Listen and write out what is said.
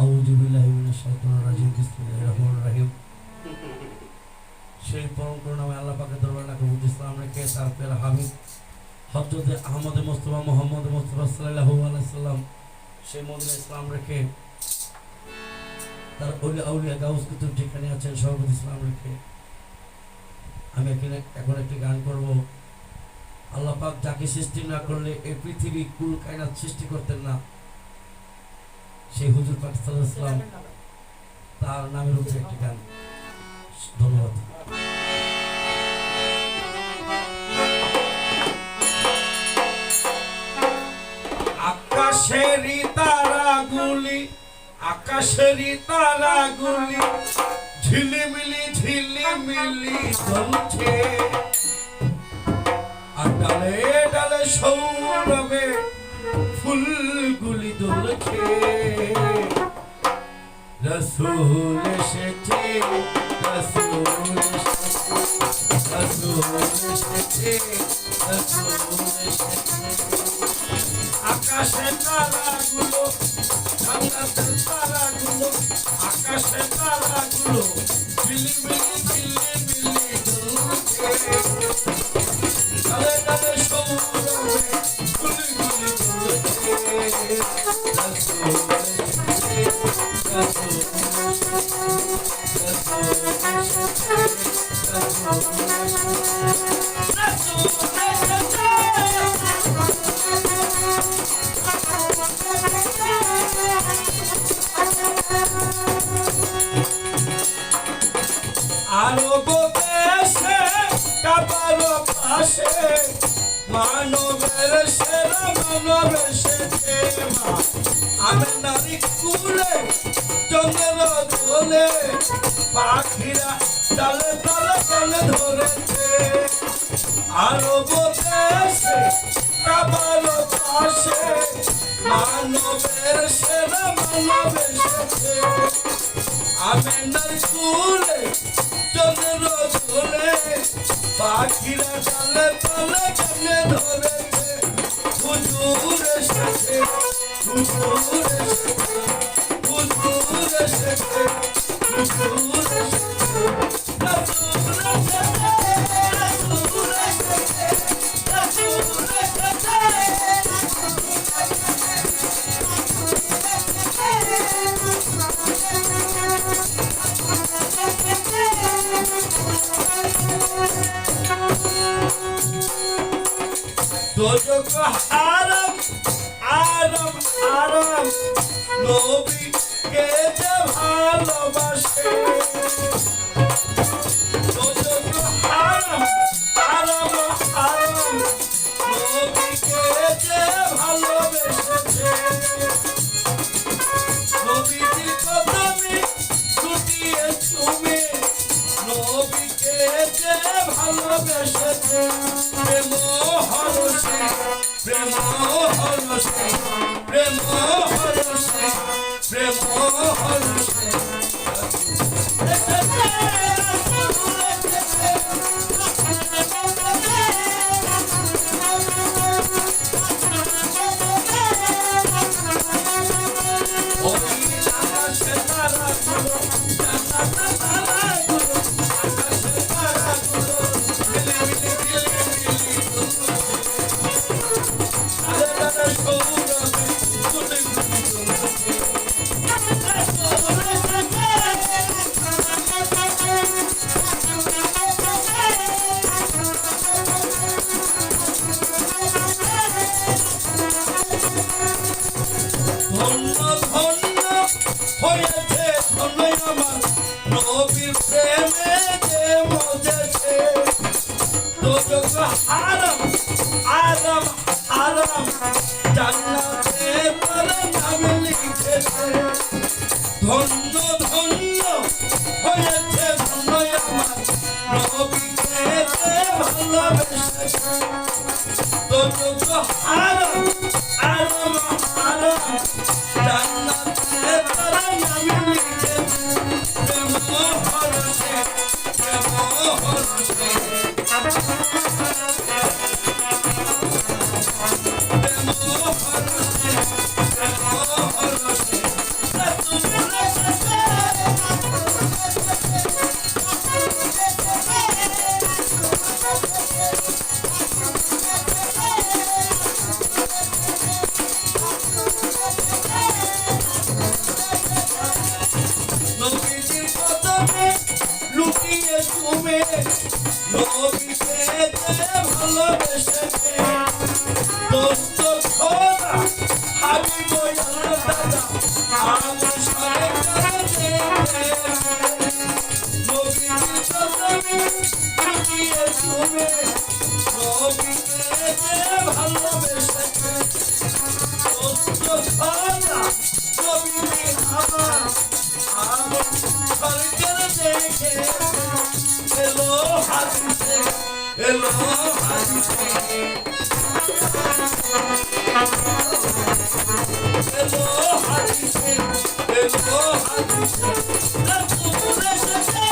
আউযু বিল্লাহি মিনাশ শাইতানির রাজিম, বিসমিল্লাহির রহমানির রহিম। সেই পরম করুণাময় আল্লাহ পাকের দরবারে লাখো বুঝ ইসলাম রেখে তার পেয়ারা হাবিব হযরত আহমদ মুস্তফা মোহাম্মদ মুস্তফা সাল্লাল্লাহু আলাইহি সাল্লাম সেই মদিনা ইসলাম রেখে তার ওলি আউলিয়া গাউস কুতুব যেখানে আছেন সর্বদা ইসলাম রেখে আমি এখানে এখন একটি গান করব। আল্লাহ পাক যাকে সৃষ্টি না করলে এই পৃথিবী কুল কায়নাত সৃষ্টি করতেন না। সেই হুজুর পাক সাল্লাল্লাহু আলাইহি সাল্লাম তার নামের উপরে একটি গান। ধন্যবাদ। আকাশেরই তারাগুলি আকাশেরই তারাগুলি, ঝিলিমিলি ঝিলিমিলি চলছে। আর ডালে ডালে সৌরভে দুলছে রসুল এসেছে রসুল এসেছে রসুল রসুল এসেছে আকাশে তারাগুলো জান্নাতের তারাগুলো আকাশে তারাগুলো বিলি বিলি বিলি বিলি দুলছে আরও দেশে কাবারো পাশে। মানবের সেরা মানবের সেতে মা আমি নারী কুলে চন্দ্র দোলে পাখিরা ডালে ডালে ডালে ধরেছে আরও দেশে কাবারো পাশে মানবের সেরা মানবের সেতে আমেন্দার কুলে চন্দ্র ধরে পাখিরা ডালে পালে কানে ধরেছে হুজুর এসেছে হুজুর এসেছে হুজুর এসেছে হুজুর এসেছে। দোজক হারাম আরাম আরাম। নবী যে ভালোবাসে। ভালোবেসেছে প্রেম হরসে প্রেম হরসে প্রেম হরসে প্রেম হরসে ধন্য ধন্য হয়েছে ধন্য আমার নবীর প্রেমে যে মজেছে দোজক হারাম আরাম আরাম জান্নাতে তার নাম লিখেছে ধন্য ধন্য হয়েছে ধন্য আমার নবীকে ভালোবেসেছে দোজক হারাম তুমি নবীকে যে ভালোবেসেছে দোস্ত খোদা হাবিব আল্লাহ দাদা আমার সরকারে নবীকে তুমি শিখিয়ে তুমি যে ভালোবেসেছে দোস্ত খোদা নবী আমার আমার সরকারে দেখে হাসিতে এলো হাসিতে এলো হাসিতে এলো হাসিতে রসুল এসেছে